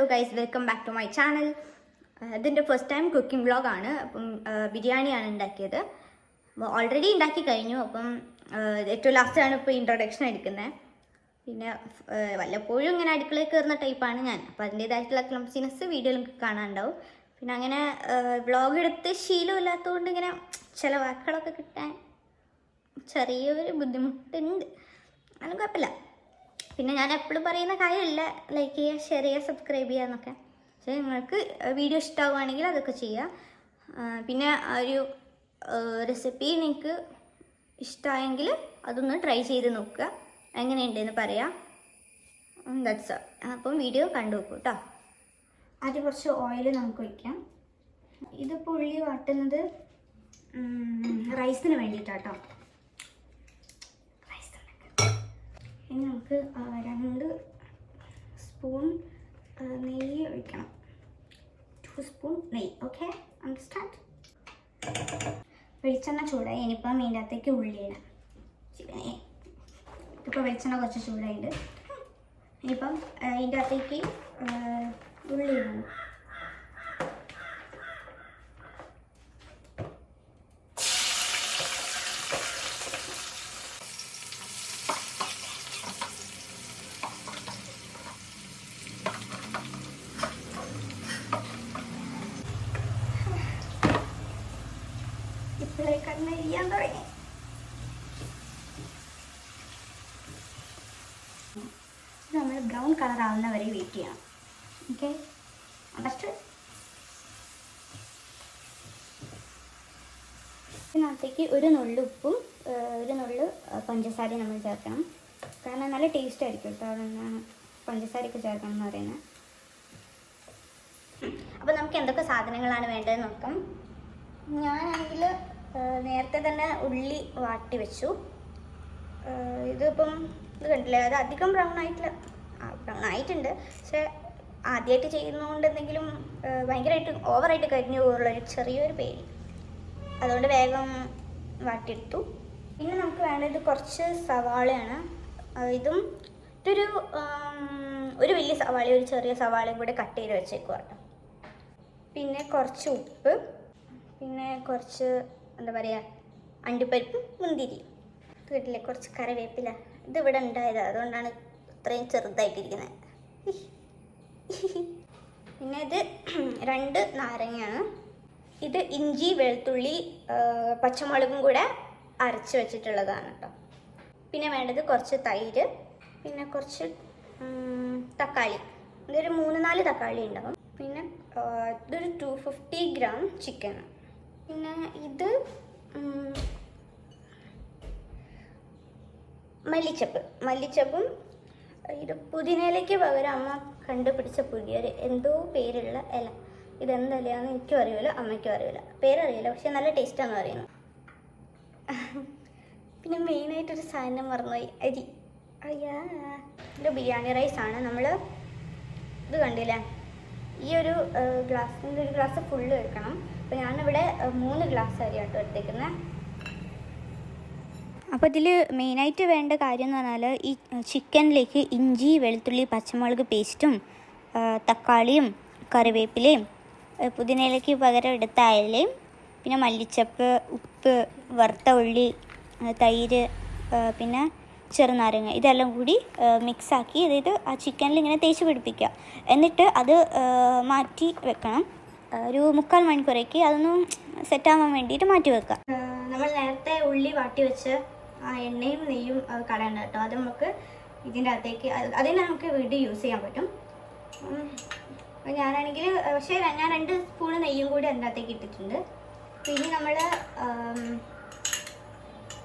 Hello guys welcome back to my channel ഇതിന്റെ first time cooking വ്ളോഗാണ് അപ്പം ആ, ബിരിയാണിയാണ് ഉണ്ടാക്കിയത്. ഓൾറെഡി ഉണ്ടാക്കി കഴിഞ്ഞു. അപ്പം ഏറ്റവും ഏറ്റവും ലാസ്റ്റാണ് ഇപ്പോൾ ഇൻട്രൊഡക്ഷൻ എടുക്കുന്നത് പിന്നെ ആ, വല്ലപ്പോഴും ഇങ്ങനെ അടുക്കളയിൽ കയറുന്ന ടൈപ്പാണ് ഞാൻ. അപ്പോൾ അതിന്റേതായിട്ടുള്ള ക്ലംസിനെസ് വീഡിയോയിൽ കാണാനുണ്ടാവും. പിന്നെ അങ്ങനെ വ്ളോഗ് എടുത്ത് ശീലമില്ലാത്തതുകൊണ്ട് ഇങ്ങനെ ചില വാക്കുകളൊക്കെ കിട്ടാൻ ചെറിയൊരു ബുദ്ധിമുട്ടുണ്ട്. എന്നാലും കുഴപ്പമില്ല. പിന്നെ ഞാൻ എപ്പോഴും പറയുന്ന കാര്യമല്ല ലൈക്ക് ചെയ്യുക ഷെയർ ചെയ്യുക സബ്സ്ക്രൈബ് ചെയ്യുക എന്നൊക്കെ. പക്ഷേ നിങ്ങൾക്ക് വീഡിയോ ഇഷ്ടമാവുകയാണെങ്കിൽ അതൊക്കെ ചെയ്യുക. പിന്നെ ഒരു റെസിപ്പി നിങ്ങൾക്ക് ഇഷ്ടമായെങ്കിൽ അതൊന്ന് ട്രൈ ചെയ്ത് നോക്കുക. എങ്ങനെയുണ്ടെന്ന് പറയാം. ദാറ്റ്സ് അപ്പം വീഡിയോ കണ്ടു നോക്കൂ കേട്ടോ ആദ്യം കുറച്ച് ഓയിൽ നമുക്ക് വയ്ക്കാം ഇതിപ്പോൾ ഉള്ളി വാട്ടുന്നത് റൈസിന് വേണ്ടിയിട്ടാട്ടോ റൈസ് ഇനി നമുക്ക് രണ്ട് സ്പൂൺ നെയ്യ് ഒഴിക്കണം. ടു സ്പൂൺ നെയ്യ് ഓക്കെ അണ്ടർസ്റ്റാൻഡ് വെളിച്ചെണ്ണ ചൂടായി ഇനിയിപ്പം ഇതിന്റെ അകത്തേക്ക് ഉള്ളിയിടാം ഇപ്പം വെളിച്ചെണ്ണ കുറച്ച് ചൂടായിട്ട് ഇനിയിപ്പം ഇതിന്റെ അകത്തേക്ക് ഉള്ളി ഇടണം. കണ്ണ് ചെയ്യാൻ തുടങ്ങി നമ്മൾ ബ്രൗൺ കളർ ആവുന്ന വരെ വെയിറ്റ് ചെയ്യണം. ഓക്കെ? അണ്ടർസ്റ്റുഡ് ഇതിനകത്തേക്ക് ഒരു നുള്ളു ഉപ്പും ഒരു നുള്ളു പഞ്ചസാരയും നമ്മൾ ചേർക്കണം. കാരണം നല്ല ടേസ്റ്റ് ആയിരിക്കും കേട്ടോ അതുകൊണ്ടാണ് പഞ്ചസാരയൊക്കെ ചേർക്കണം എന്ന് പറയുന്നത്. അപ്പോൾ നമുക്ക് എന്തൊക്കെ സാധനങ്ങളാണ് വേണ്ടതെന്ന് നോക്കാം. ഞാനാണെങ്കിൽ നേരത്തെ തന്നെ ഉള്ളി വാട്ടി വെച്ചു. ഇതിപ്പം ഇത് കണ്ടില്ലേ അത് അധികം ബ്രൗൺ ആയിട്ടില്ല. ബ്രൗൺ ആയിട്ടുണ്ട്. പക്ഷേ ആദ്യമായിട്ട് ചെയ്യുന്നതുകൊണ്ട് എന്തെങ്കിലും ഭയങ്കരമായിട്ട് ഓവറായിട്ട് കരിഞ്ഞു പോകുള്ള ഒരു ചെറിയൊരു പേടി. അതുകൊണ്ട് വേഗം വാട്ടിയെടുത്തു. പിന്നെ നമുക്ക് വേണ്ടത് കുറച്ച് സവാളയാണ്. ഇതും ഇതൊരു ഒരു വലിയ സവാള ഒരു ചെറിയ സവാളയും കൂടെ കട്ട് ചെയ്ത് വെച്ചേക്കുവാട്ടോ. പിന്നെ കുറച്ച് ഉപ്പ് പിന്നെ കുറച്ച് എന്താ പറയുക അണ്ടിപ്പരിപ്പും മുന്തിരിയും വീട്ടിലെ കുറച്ച് കറിവേപ്പില. ഇത് ഇവിടെ ഉണ്ടായത്. അതുകൊണ്ടാണ് ഇത്രയും ചെറുതായിട്ടിരിക്കുന്നത് പിന്നെ ഇത് രണ്ട് നാരങ്ങയാണ്. ഇത് ഇഞ്ചി വെളുത്തുള്ളി പച്ചമുളകും കൂടെ അരച്ച് വെച്ചിട്ടുള്ളതാണ് കേട്ടോ പിന്നെ വേണ്ടത് കുറച്ച് തൈര് പിന്നെ കുറച്ച് തക്കാളി. ഇതൊരു മൂന്ന് നാല് തക്കാളി ഉണ്ടാവും. പിന്നെ ഇതൊരു ടു ഫിഫ്റ്റി ഗ്രാം ചിക്കൻ പിന്നെ ഇത് മല്ലിച്ചപ്പ്. മല്ലിച്ചപ്പും ഇത് പുതിനയിലേക്ക് പകരം അമ്മ കണ്ടുപിടിച്ച പുതിയൊരു എന്തോ പേരുള്ള ഇല. ഇതെന്തലയാന്ന് എനിക്കും അറിയില്ല അമ്മയ്ക്കും അറിയില്ല പേരറിയില്ല പക്ഷെ നല്ല ടേസ്റ്റാന്ന് പറയുന്നു. പിന്നെ മെയിനായിട്ടൊരു സാധനം മറന്നുപോയി. അരി. അയ്യാ. ഇത് ബിരിയാണി റൈസാണ്. നമ്മൾ ഇത് കണ്ടില്ലേ? ഈ ഒരു ഗ്ലാസ്സിന്റെ ഒരു ഗ്ലാസ് ഫുള്ള് എടുക്കണം അപ്പോൾ ഞാനിവിടെ മൂന്ന് ഗ്ലാസ് അരി ആട്ടോ എടുത്തേക്കുന്നത് അപ്പോൾ ഇതിൽ മെയിനായിട്ട് വേണ്ട കാര്യം എന്ന് പറഞ്ഞാൽ ഈ ചിക്കനിലേക്ക് ഇഞ്ചി വെളുത്തുള്ളി പച്ചമുളക് പേസ്റ്റും തക്കാളിയും കറിവേപ്പിലയും പുതിനയിലേക്ക് പകരം എടുത്ത അയലയും പിന്നെ മല്ലിച്ചപ്പ് ഉപ്പ് വറുത്ത ഉള്ളി തൈര് പിന്നെ ചെറുനാരങ്ങ ഇതെല്ലാം കൂടി മിക്സാക്കി അതായത് ആ ചിക്കനിൽ ഇങ്ങനെ തേച്ച് പിടിപ്പിക്കുക. എന്നിട്ട് അത് മാറ്റി വെക്കണം. ഒരു മുക്കാൽ മണിക്കൂറേക്ക് അതൊന്ന് സെറ്റാവാൻ വേണ്ടിയിട്ട് മാറ്റി വെക്കുക. നമ്മൾ നേരത്തെ ഉള്ളി വാട്ടി വെച്ച് ആ എണ്ണയും നെയ്യും കളയണ്ട കേട്ടോ. അത് നമുക്ക് ഇതിന്റെ അകത്തേക്ക് അത് അതിന് നമുക്ക് വീണ്ടും യൂസ് ചെയ്യാൻ പറ്റും. ഞാനാണെങ്കിൽ പക്ഷേ ഞാൻ രണ്ട് സ്പൂൺ നെയ്യും കൂടി അതിന്റെ അകത്തേക്ക് ഇട്ടിട്ടുണ്ട്. പിന്നെ നമ്മൾ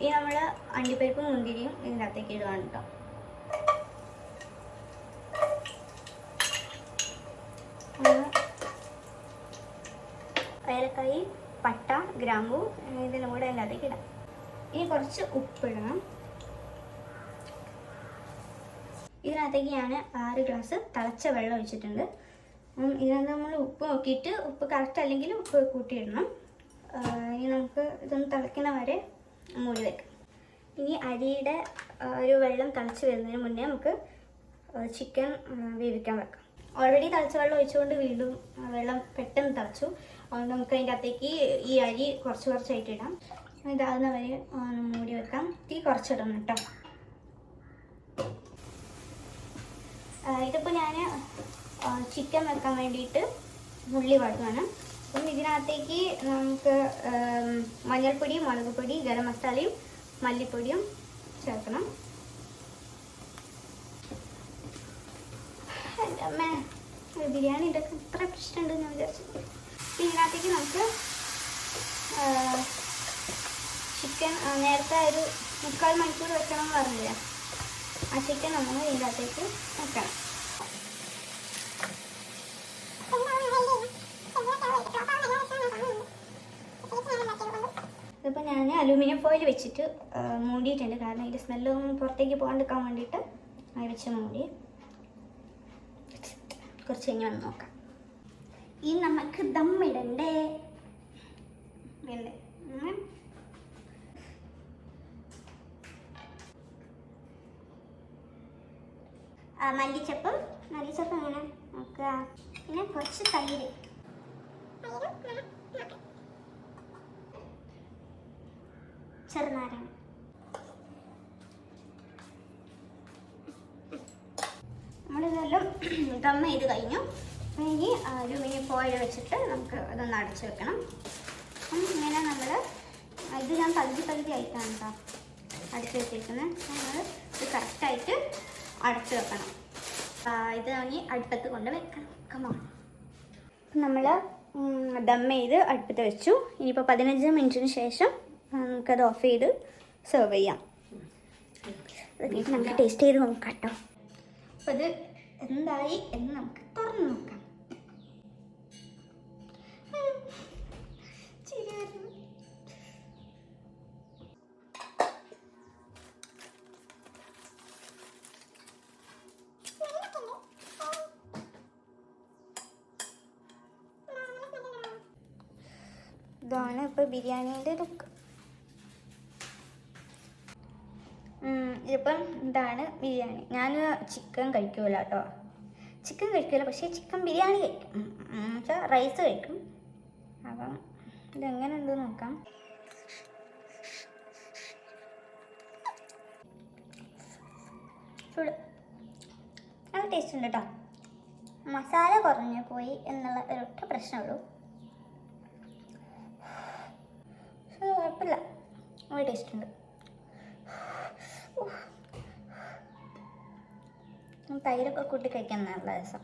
ഈ നമ്മൾ അണ്ടിപ്പരിപ്പും മുന്തിരിയും ഇതിന്റെ അകത്തേക്ക് ഇടുകയാണ് കേട്ടോ ഏലക്കായി പട്ട ഗ്രാമ്പു ഇതെല്ലാം കൂടെ അതിന്റെ അകത്തേക്ക് ഇടാം. ഇനി കുറച്ച് ഉപ്പിടണം. ഇതിനകത്തേക്ക് ഞാൻ ആറ് ഗ്ലാസ് തിളച്ച വെള്ളം ഒഴിച്ചിട്ടുണ്ട്. ഇതിനകത്ത് നമ്മൾ ഉപ്പ് നോക്കിയിട്ട് ഉപ്പ് കറക്റ്റ് അല്ലെങ്കിൽ ഉപ്പ് കൂട്ടിയിടണം. ഇനി നമുക്ക് ഇതൊന്ന് തിളയ്ക്കണ വരെ മൂടി വെക്കാം. ഇനി അരിയുടെ ഒരു വെള്ളം തിളച്ച് വരുന്നതിന് മുന്നേ നമുക്ക് ചിക്കൻ വേവിക്കാൻ വെക്കാം. ഓൾറെഡി തിളച്ച വെള്ളം ഒഴിച്ചുകൊണ്ട് വീണ്ടും വെള്ളം പെട്ടെന്ന് തിളച്ചു. അതുകൊണ്ട് നമുക്ക് അതിന്റെ അകത്തേക്ക് ഈ അരി കുറച്ച് കുറച്ചായിട്ട് ഇടാം. ഇതാകുന്ന വരെ മൂടി വെക്കാം. തീ കുറച്ചിടണം കേട്ടോ. ഇതിപ്പോൾ ഞാൻ ചിക്കൻ വെക്കാൻ വേണ്ടിയിട്ട് ഉള്ളി വടുവാണ് അപ്പം ഇതിനകത്തേക്ക് നമുക്ക് മഞ്ഞൾപ്പൊടി മുളക് പൊടി ഗരം മസാലയും മല്ലിപ്പൊടിയും ചേർക്കണം. ബിരിയാണി ഇതൊക്കെ ഇത്ര ഞാൻ വിചാരിച്ചു. ഇതിനകത്തേക്ക് നമുക്ക് ചിക്കൻ നേരത്തെ ഒരു മുക്കാൽ മണിക്കൂർ വെക്കണം എന്ന് പറഞ്ഞില്ല? ആ ചിക്കൻ നമ്മൾ ഇതിന്റെ അകത്തേക്ക് വെക്കണം. ഇതിപ്പോൾ ഞാൻ അലൂമിനിയം ഫോയിൽ വെച്ചിട്ട് മൂടിയിട്ടുണ്ട്. കാരണം അതിന്റെ സ്മെല്ലൊന്നും പുറത്തേക്ക് പോകാണ്ടിരിക്കാൻ വേണ്ടിയിട്ട് അത് വെച്ച് മൂടി. കുറച്ച് കഴിഞ്ഞ് വന്ന് നോക്കാം. ഈ നമുക്ക് ദമ്മിടണ്ടേ മല്ലിച്ചപ്പും മല്ലിച്ചപ്പ് ഇങ്ങനെ നോക്കുക. പിന്നെ കുറച്ച് തൈര്. ചെറുനാരങ്ങ നമ്മളിതെല്ലാം ദം ചെയ്ത് കഴിഞ്ഞു. ഇനി അലുമിനിയം ഫോയിൽ വെച്ചിട്ട് നമുക്ക് അതൊന്ന് അടച്ചു വെക്കണം. അപ്പം ഇങ്ങനെ നമ്മൾ ഇത് ഞാൻ പകുതി പകുതി ആയിട്ടാണ് കേട്ടോ അടച്ചു വെച്ചിരിക്കുന്നത് നമ്മൾ ഇത് കറക്റ്റായിട്ട് അടച്ചു വെക്കണം. ഇത് ഇനി അടുപ്പത്ത് കൊണ്ട് വെക്കണം. കമാണ് നമ്മൾ ദം ചെയ്ത് അടുപ്പത്ത് വെച്ചു. ഇനിയിപ്പോൾ പതിനഞ്ച് മിനിറ്റിന് ശേഷം നമുക്കത് ഓഫ് ചെയ്ത് സെർവ് ചെയ്യാം. അതൊക്കെ നമുക്ക് ടേസ്റ്റ് ചെയ്ത് നോക്കാം കേട്ടോ അപ്പോൾ ഇത് എന്തായി എന്ന് നമുക്ക് തുറന്ന് നോക്കാം. ഇതാണ് ഇപ്പോൾ ബിരിയാണീന്റെ ലുക്ക് ഇതിപ്പം ഇതാണ് ബിരിയാണി? ഞാൻ ചിക്കൻ കഴിക്കൂല കേട്ടോ ചിക്കൻ കഴിക്കൂല പക്ഷേ ചിക്കൻ ബിരിയാണി കഴിക്കും. വെച്ചാൽ റൈസ് കഴിക്കും. അപ്പം ഇതെങ്ങനെ ഉണ്ട് നോക്കാം. ചൂട്. നല്ല ടേസ്റ്റ് ഉണ്ട് കേട്ടോ മസാല കുറഞ്ഞു പോയി എന്നുള്ള ഒരൊറ്റ പ്രശ്നമുള്ളൂ കുഴപ്പമില്ല. നല്ല ടേസ്റ്റ് ഉണ്ട്. തൈരൊക്കെ കൂട്ടി കഴിക്കാൻ നല്ല രസം.